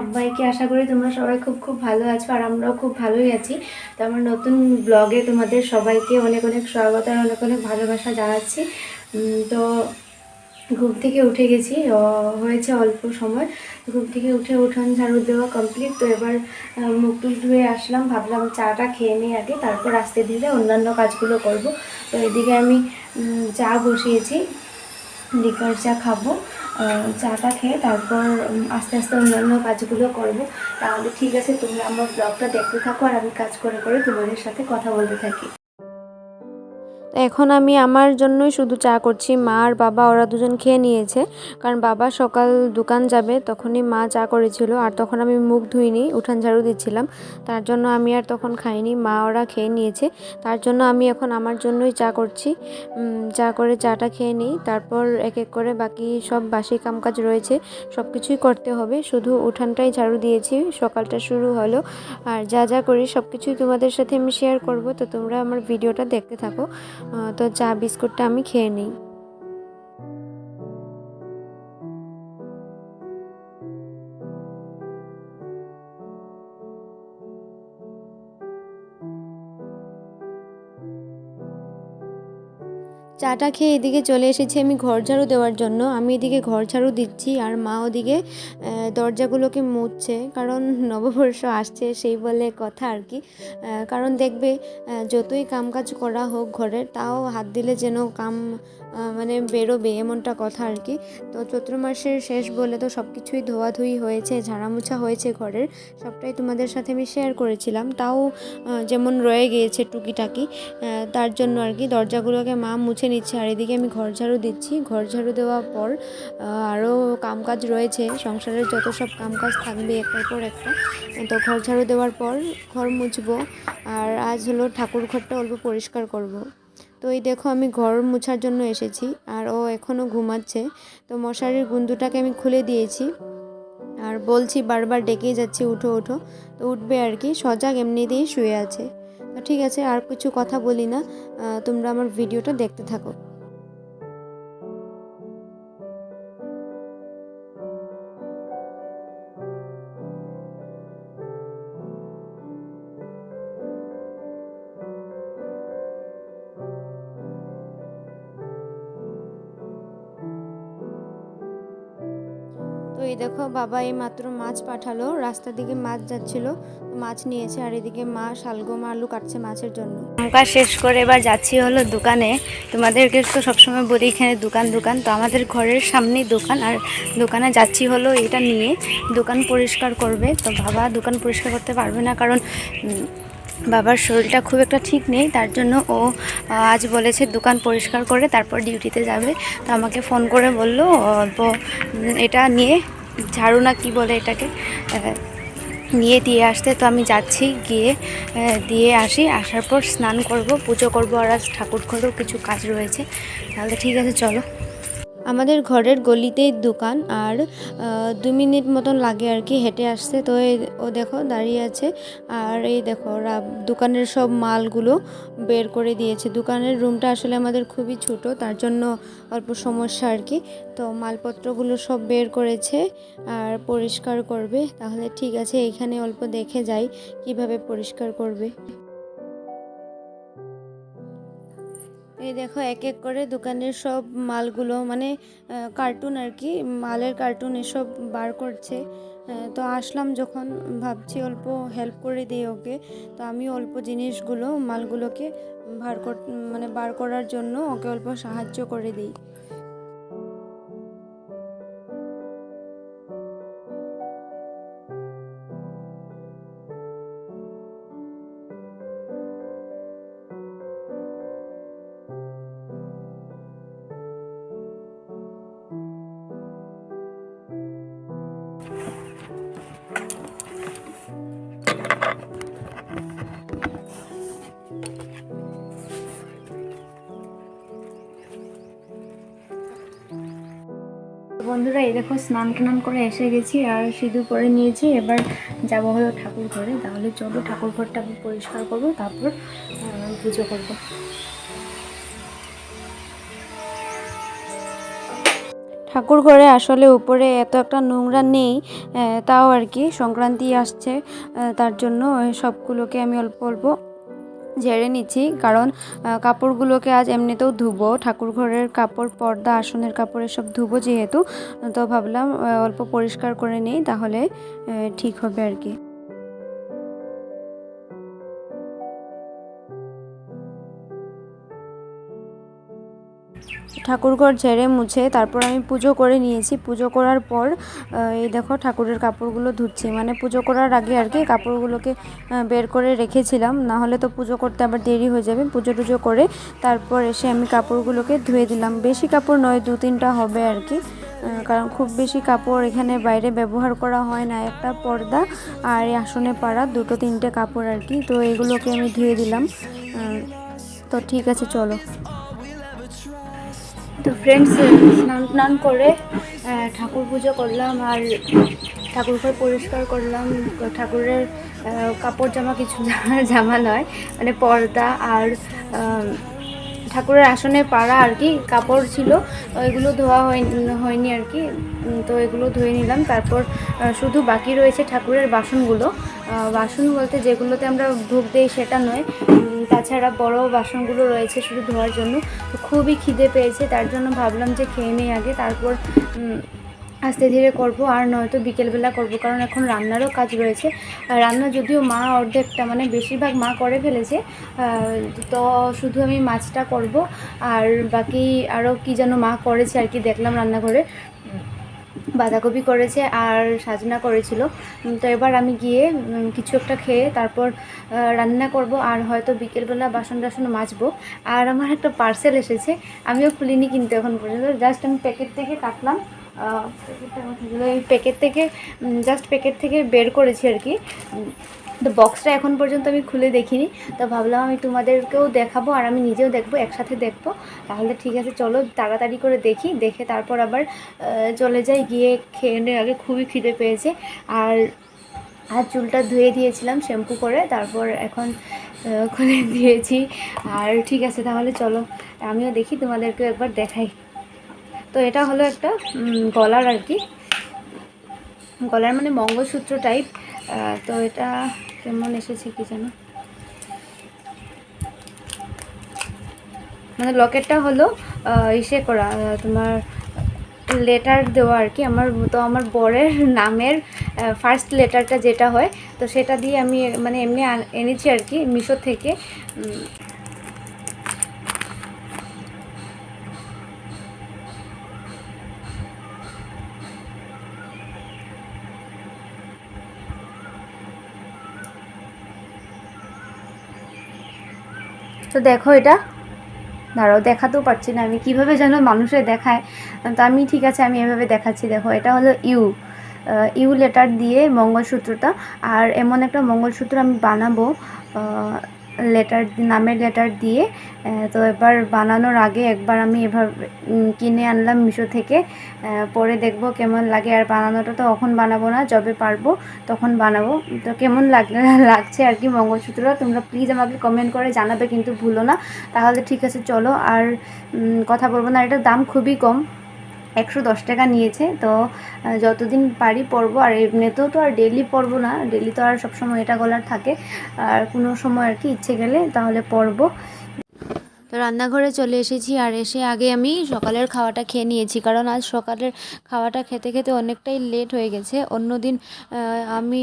সবাইকে আশা করি তোমরা সবাই খুব খুব ভালো আছো আর আমরাও খুব ভালোই আছি। তো আমার নতুন ব্লগে তোমাদের সবাইকে অনেক অনেক স্বাগত আর অনেক অনেক ভালোবাসা জানাচ্ছি। তো ঘুম থেকে উঠে গেছি হয়েছে অল্প সময়। ঘুম থেকে উঠে উঠান ঝাড়ু দেওয়া কমপ্লিট তো এবার মুখ টুক ধুয়ে আসলাম, ভাবলাম চাটা খেয়ে নিই আগে, তারপর আস্তে ধীরে অন্যান্য কাজগুলো করব। তো এদিকে আমি চা বসিয়েছি লিকার চা খাব। চাটা খেয়ে তারপর আস্তে আস্তে অন্যান্য কাজগুলো করব। তাহলে ঠিক আছে তুমি আমার ব্লগটা দেখতে থাকো আর আমি কাজ করে করে তোমাদের সাথে কথা বলতে থাকি। তো এখন আমি আমার জন্যই শুধু চা করছি। মা আর বাবা, ওরা দুজন খেয়ে নিয়েছে। কারণ বাবা সকাল দোকান যাবে, তখনই মা চা করেছিল। আর তখন আমি মুখ ধুইনি, উঠান ঝাড়ু দিচ্ছিলাম। তার জন্য আমি আর তখন খাইনি, মা ওরা খেয়ে নিয়েছে। তার জন্য আমি এখন আমার জন্যই চা করছি। চা করে চাটা খেয়ে নিই। তারপর এক এক করে বাকি সব বাসি কামকাজ রয়েছে। সব কিছুই করতে হবে। শুধু উঠানটাই ঝাড়ু দিয়েছি। সকালটা শুরু হলো। আর যা যা করি সব কিছুই তোমাদের সাথে আমি শেয়ার করব। তো তোমরা আমার ভিডিওটা দেখতে থাকো। তো চা বিস্কুটটা আমি খেয়ে নিই। চাটা খেয়ে এদিকে চলে এসেছি আমি ঘর ঝাড়ু দেওয়ার জন্য। আমি এদিকে ঘর ঝাড়ু দিচ্ছি আর মা ওদিকে দরজাগুলোকে মুছছে। কারণ নববর্ষ আসছে সেই বলে কথা আর কি। কারণ দেখবে যতই কামকাজ করা হোক ঘরের, তাও হাত দিলে যেন কাম মানে বেরোবে এমনটা কথা আর কি। তো চৈত্র মাসের শেষ বলে তো সব কিছুই ধোয়াধুয়ি হয়েছে, ঝাড়ামোছা হয়েছে ঘরের। সবটাই তোমাদের সাথে আমি শেয়ার করেছিলাম। তাও যেমন রয়ে গিয়েছে টুকিটাকি তার জন্য আর কি দরজাগুলোকে মা মুছে নিচ্ছে। আর এদিকে আমি ঘর ঝাড়ু দিচ্ছি। ঘর ঝাড়ু দেওয়ার পর আরও কামকাজ রয়েছে। সংসারের যত সব কামকাজ থাকবে একটার পর একটা। তো ঘর ঝাড়ু দেওয়ার পর ঘর মুছবো। আর আজ হলো ঠাকুর ঘরটা অল্প পরিষ্কার করব। তো এই দেখো আমি ঘর মুছার জন্য এসেছি। আর ও এখনও ঘুমাচ্ছে। তো মশারির গুন্দুটাকে আমি খুলে দিয়েছি। আর বলছি বারবার ডেকেই যাচ্ছি, উঠো উঠো। তো উঠবে আর কি। সজাগ এমনিতেই শুয়ে আছে। তো ঠিক আছে আর কিছু কথা বলি না। তোমরা আমার ভিডিওটা দেখতে থাকো। এই দেখো বাবা এই মাত্র মাছ পাঠালো। রাস্তার দিকে মাছ যাচ্ছিল, মাছ নিয়েছে আর এদিকে মা শালগম আলু কাটছে মাছের জন্য। কাজ শেষ করে এবার যাচ্ছি হলো দোকানে। তোমাদেরকে তো সবসময় বলি এখানে দোকান দোকান। তো আমাদের ঘরের সামনেই দোকান আর দোকানে যাচ্ছি হলো এটা নিয়ে। দোকান পরিষ্কার করবে। তো বাবা দোকান পরিষ্কার করতে পারবে না কারণ বাবার শরীরটা খুব একটা ঠিক নেই। তার জন্য ও আজ বলেছে দোকান পরিষ্কার করে তারপর ডিউটিতে যাবে। তো আমাকে ফোন করে বলল এটা নিয়ে ঝাড়ু না কি বলে এটাকে নিয়ে দিয়ে আসতে। তো আমি যাচ্ছি গিয়ে দিয়ে আসি। আসার পর স্নান করব, পুজো করব। আর আজ ঠাকুর ঘরেও কিছু কাজ রয়েছে। তাহলে ঠিক আছে, চলো। আমাদের ঘরের গলিতেই দোকান আর দু মিনিট মতন লাগে আর কি হেঁটে আসছে তো ও দেখো দাঁড়িয়ে আছে আর এই দেখো দোকানের সব মালগুলো বের করে দিয়েছে। দোকানের রুমটা আসলে আমাদের খুবই ছোট, তার জন্য অল্প সমস্যা আর কি। তো মালপত্রগুলো সব বের করেছে আর পরিষ্কার করবে। তাহলে ঠিক আছে এখানে অল্প দেখে যাই কীভাবে পরিষ্কার করবে। এই দেখো, এক এক করে দোকানের সব মালগুলো মানে কার্টুন আর কি, মালের কার্টুন এসব বার করছে। তো আসলাম যখন, ভাবছি অল্প হেল্প করে দিই ওকে। তো আমি অল্প জিনিসগুলো, মালগুলোকে বার মানে বার করার জন্য ওকে অল্প সাহায্য করে দিই। বন্ধুরা, এই দেখো স্নান টান করে এসে গেছি আর সিঁদুর পরে নিয়েছি। এবার যাব হলো ঠাকুর ঘরে। তাহলে চলো ঠাকুর ঘরটা আমি পরিষ্কার করব, তারপর পুজো করব। ঠাকুর ঘরে আসলে উপরে এত একটা নোংরা নেই তাও আর কি, সংক্রান্তি আসছে তার জন্য সবগুলোকে আমি অল্প অল্প ঝেড়ে নিচ্ছি। কারণ কাপড়গুলোকে আজ এমনিতেও ধুবো। ঠাকুর ঘরের কাপড়, পর্দা, আসনের কাপড় এসব ধুবো যেহেতু। তো ভাবলাম অল্প পরিষ্কার করে নিই, তাহলে ঠিক হবে আর কি। ঠাকুরঘর ঝেড়ে মুছে তারপর আমি পুজো করে নিয়েছি। পুজো করার পর এই দেখো ঠাকুরের কাপড়গুলো ধুচ্ছি। মানে পুজো করার আগে আর কি কাপড়গুলোকে বের করে রেখেছিলাম। না হলে তো পুজো করতে আবার দেরি হয়ে যাবে। পুজো টুজো করে তারপর এসে আমি কাপড়গুলোকে ধুয়ে দিলাম। বেশি কাপড় নয় দু তিনটা হবে আর কি। কারণ খুব বেশি কাপড় এখানে বাইরে ব্যবহার করা হয় না। একটা পর্দা আর এই আসনে পাড়া দুটো তিনটে কাপড় আর কি। তো এগুলোকে আমি ধুয়ে দিলাম। তো ঠিক আছে, চলো। তো ফ্রেন্ডস স্নান টান করে ঠাকুর পুজো করলাম আর ঠাকুর ঘর পরিষ্কার করলাম। ঠাকুরের কাপড় জামা কিছু জামা- নয় মানে পর্দা আর ঠাকুরের আসনে পাড়া আর কি কাপড় ছিল এগুলো ধোয়া হয়নি আর কি। তো এগুলো ধুয়ে নিলাম। তারপর শুধু বাকি রয়েছে ঠাকুরের বাসনগুলো। বাসন বলতে যেগুলোতে আমরা ভোগ দিই সেটা নয় তাছাড়া বড় বাসনগুলো রয়েছে শুধু ধোয়ার জন্য। তো খুবই খিদে পেয়েছে, তার জন্য ভাবলাম যে খেয়ে নিই আগে। তারপর আস্তে ধীরে করব আর নয়তো বিকেলবেলা করব, কারণ এখন রান্নারও কাজ রয়েছে। রান্না যদিও মা অর্ধেকটা মানে বেশিরভাগ মা করে ফেলেছে তো শুধু আমি মাছটা করব, আর বাকি আরও কি যেন মা করেছে আর কি, দেখলাম রান্নাঘরে। বাঁধাকপি করেছে আর সাজনা করেছিল। তো এবার আমি গিয়ে কিছু একটা খেয়ে তারপর রান্না করব আর হয়তো বিকেলবেলা বাসন টাসন মাজবো। আর আমার একটা পার্সেল এসেছে, আমিও খুলিনি কিন্তু এখন পর্যন্ত, জাস্ট আমি প্যাকেট থেকে কাটলাম। এই প্যাকেট থেকে জাস্ট প্যাকেট থেকে বের করেছি আর কি। তো বক্সটা এখন পর্যন্ত আমি খুলে দেখিনি। তো ভাবলাম আমি তোমাদেরকেও দেখাবো আর আমি নিজেও দেখব, একসাথে দেখব। তাহলে ঠিক আছে, চলো তাড়াতাড়ি করে দেখি। দেখে তারপর আবার চলে যাই। গিয়ে খেয়ে আগে খুবই খিদে পেয়েছে। আর আর চুলটা ধুয়ে দিয়েছিলাম শ্যাম্পু করে। তারপর এখন খুলে দিয়েছি। আর ঠিক আছে, তাহলে চলো। আমিও দেখি, তোমাদেরকেও একবার দেখাই। তো এটা হলো একটা গলার আর কি। গলার মানে মঙ্গলসূত্র টাইপ তো এটা কেমন এসেছে কি জানো? মানে লকেটটা হলো ইসে করা তোমার লেটার দেওয়া আর কি। আমার, তো আমার বরের নামের ফার্স্ট লেটারটা যেটা হয়, তো সেটা দিয়ে আমি মানে এমনি এনেছি আর কি, মিশো থেকে। তো দেখো এটা। দাঁড়াও, দেখাতেও পারছি না আমি। কীভাবে যেন মানুষের দেখায়। তো আমি, ঠিক আছে, আমি এভাবে দেখাচ্ছি। দেখো, এটা হলো ইউ। ইউ লেটার দিয়ে মঙ্গলসূত্রটা। আর এমন একটা মঙ্গলসূত্র আমি বানাবো। লেটার, নামের লেটার দিয়ে তো এবার বানানোর আগে একবার আমি এভাবে কিনে আনলাম মিশো থেকে। পরে দেখব কেমন লাগে। আর বানানোটা তো এখন বানাবো না, যবে পারব তখন বানাবো। তো কেমন লাগ, লাগছে আর কি মঙ্গলসূত্র, তোমরা প্লিজ আমাকে কমেন্ট করে জানাবে, কিন্তু ভুলো না। তাহলে ঠিক আছে, চলো। আর কথা বলব না এটার দাম খুবই কম। একশো দশ টাকা নিয়েছে। তো যতদিন পারি পরবো, আর এমনিতেও তো আর ডেলি পরবো না। ডেলি তো আর সবসময় এটা গলার থাকে। আর কোনো সময় আর কি ইচ্ছে গেলে তাহলে পরবো। তো রান্নাঘরে চলে এসেছি আর এসে আগে আমি সকালের খাওয়াটা খেয়ে নিয়েছি। কারণ আজ সকালের খাওয়াটা খেতে খেতে অনেকটাই লেট হয়ে গেছে। অন্যদিন আমি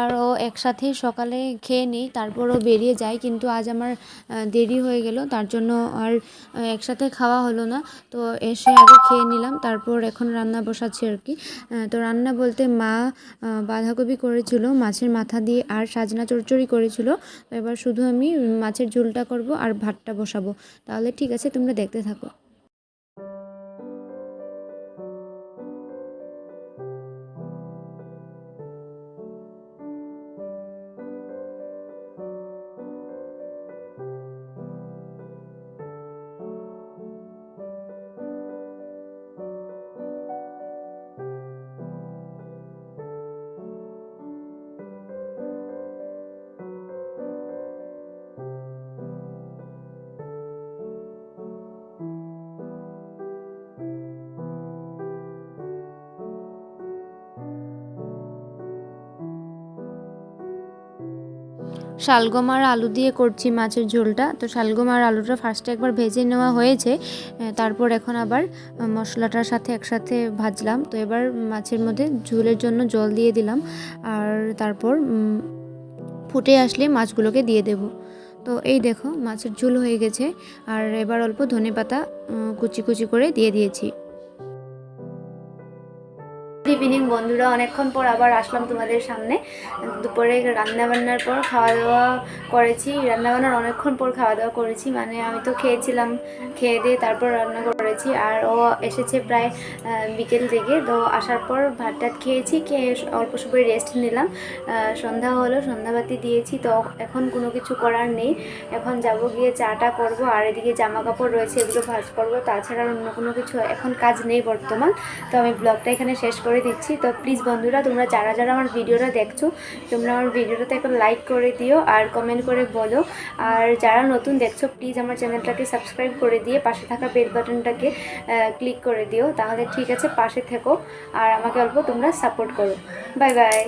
আর ও একসাথেই সকালে খেয়ে নিই, তারপরও বেরিয়ে যাই। কিন্তু আজ আমার দেরি হয়ে গেল, তার জন্য আর একসাথে খাওয়া হলো না। তো এসে আগে খেয়ে নিলাম, তারপর এখন রান্না বসাচ্ছি আর কি। তো রান্না বলতে মা বাঁধাকপি করেছিল, মাছের মাথা দিয়ে আর সাজনা চচ্চড়ি করেছিল। এবার শুধু আমি মাছের ঝোলটা করব আর ভাতটা বসাবো। তাহলে ঠিক আছে তোমরা দেখতে থাকো। শালগম আর আলু দিয়ে করছি মাছের ঝোলটা। তো শালগম আর আলুটা ফার্স্টে একবার ভেজে নেওয়া হয়েছে। তারপর এখন আবার মশলাটার সাথে একসাথে ভাজলাম। তো এবার মাছের মধ্যে ঝোলের জন্য জল দিয়ে দিলাম। আর তারপর ফুটে আসলে মাছগুলোকে দিয়ে দেব। তো এই দেখো, মাছের ঝোল হয়ে গেছে। আর এবার অল্প ধনে পাতা কুচি কুচি করে দিয়ে দিয়েছি। বন্ধুরা, অনেকক্ষণ পর আবার আসলাম তোমাদের সামনে। দুপুরে রান্নাবান্নার পর খাওয়া দাওয়া করেছি। রান্নাবান্নার অনেকক্ষণ পর খাওয়া দাওয়া করেছি মানে আমি তো খেয়েছিলাম, খেয়ে দিয়ে তারপর রান্না করেছি। আর ও এসেছে প্রায় বিকেল থেকে। তো আসার পর ভাত টাত খেয়েছি, খেয়ে অল্প সময় রেস্ট নিলাম। সন্ধ্যা হলো, সন্ধ্যাবাতি দিয়েছি, তো এখন কোনো কিছু করার নেই। এখন যাব গিয়ে চাটা করব, আর এদিকে জামা কাপড় রয়েছে, এগুলো ভাজ করব। তাছাড়া অন্য কোনো কিছু এখন কাজ নেই বর্তমান। তো আমি ব্লগটা এখানে শেষ করে দিচ্ছি। তো প্লিজ বন্ধুরা, তোমরা যারা যারা আমার ভিডিওটা দেখছ, তোমরা আমার ভিডিওটাতে একটা লাইক করে দিও আর কমেন্ট করে বলো। আর যারা নতুন দেখছ প্লিজ আমার চ্যানেলটাকে সাবস্ক্রাইব করে দিয়ে পাশে থাকা বেল বাটনটাকে ক্লিক করে দিও। তাহলে ঠিক আছে, পাশে থেকো আর আমাকে অল্প তোমরা সাপোর্ট করো। Bye bye